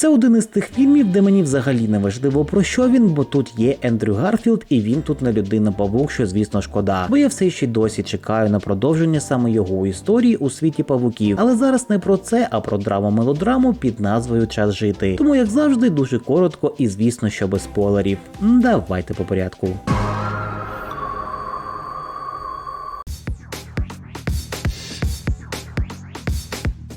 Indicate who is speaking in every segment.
Speaker 1: Це один із тих фільмів, де мені взагалі не важливо про що він, бо тут є Ендрю Гарфілд, і він тут не людина павук, що звісно шкода. Бо я все ще досі чекаю на продовження саме його історії у світі павуків. Але зараз не про це, а про драму мелодраму під назвою Час жити. Тому, як завжди, дуже коротко і звісно, що без спойлерів. Давайте по порядку.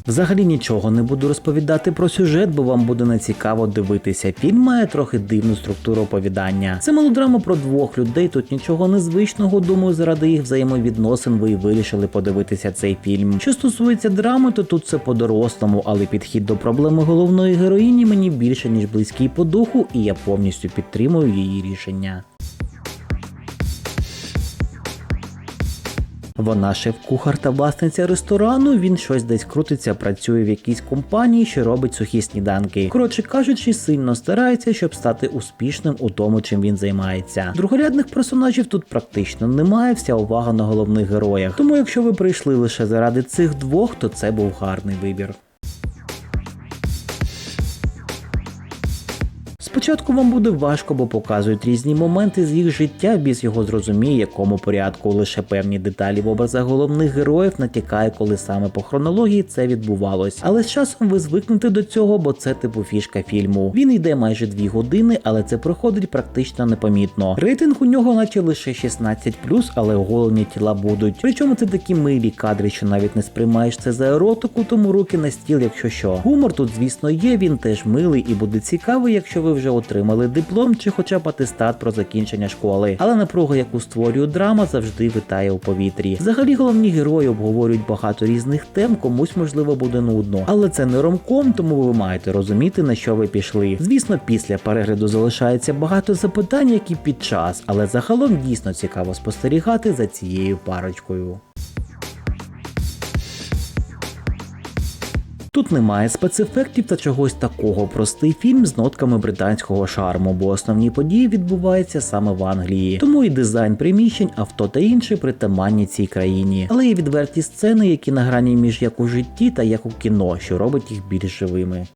Speaker 1: Взагалі нічого не буду розповідати про сюжет, бо вам буде нецікаво дивитися. Фільм має трохи дивну структуру оповідання. Це мелодрама про двох людей. Тут нічого незвичного. Думаю, заради їх взаємовідносин ви і вирішили подивитися цей фільм. Що стосується драми, то тут це по-дорослому, але підхід до проблеми головної героїні мені більше ніж близький по духу, і я повністю підтримую її рішення. Вона шеф-кухар та власниця ресторану. Він щось десь крутиться, працює в якійсь компанії, що робить сухі сніданки. Коротше кажучи, сильно старається, щоб стати успішним у тому, чим він займається. Другорядних персонажів тут практично немає, вся увага на головних героях. Тому, якщо ви прийшли лише заради цих двох, то це був гарний вибір. Спочатку вам буде важко, бо показують різні моменти з їх життя, біз його зрозуміє, якому порядку лише певні деталі в образах головних героїв натякає, коли саме по хронології це відбувалось. Але з часом ви звикнете до цього, бо це типу фішка фільму. Він йде майже дві години, але це проходить практично непомітно. Рейтинг у нього, наче лише 16+, але оголені тіла будуть. Причому це такі милі кадри, що навіть не сприймаєш це за еротику, тому руки на стіл, якщо що. Гумор тут, звісно, є, він теж милий і буде цікавий, якщо ви вже отримали диплом чи хоча б атестат про закінчення школи. Але напруга, яку створює драма, завжди витає у повітрі. Взагалі головні герої обговорюють багато різних тем, комусь можливо буде нудно. Але це не ромком, тому ви маєте розуміти на що ви пішли. Звісно, після перегляду залишається багато запитань, які під час, але загалом дійсно цікаво спостерігати за цією парочкою. Тут немає спецефектів та чогось такого. Простий фільм з нотками британського шарму, бо основні події відбуваються саме в Англії. Тому і дизайн приміщень, авто та інше притаманні цій країні. Але є відверті сцени, які на грані між як у житті та як у кіно, що робить їх більш живими.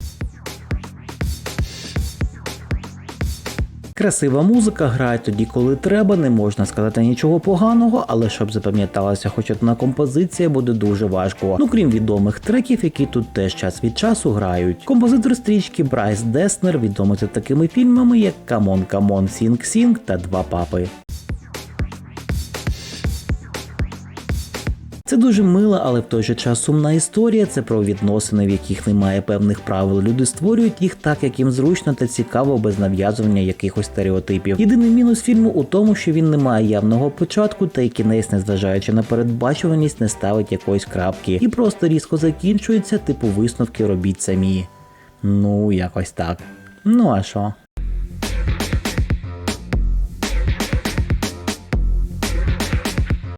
Speaker 1: Красива музика грає тоді, коли треба, не можна сказати нічого поганого, але щоб запам'яталася хоч одна композиція, буде дуже важко. Ну крім відомих треків, які тут теж час від часу грають. Композитор стрічки Брайс Деснер відомий за такими фільмами, як Камон Камон Сінг Сінг та Два папи. Це дуже мила, але в той же час сумна історія. Це про відносини, в яких немає певних правил. Люди створюють їх так, як їм зручно та цікаво, без нав'язування якихось стереотипів. Єдиний мінус фільму у тому, що він не має явного початку, та й кінець, незважаючи на передбачуваність, не ставить якоїсь крапки, і просто різко закінчується, типу висновки робіть самі. Ну, якось так. Ну а що?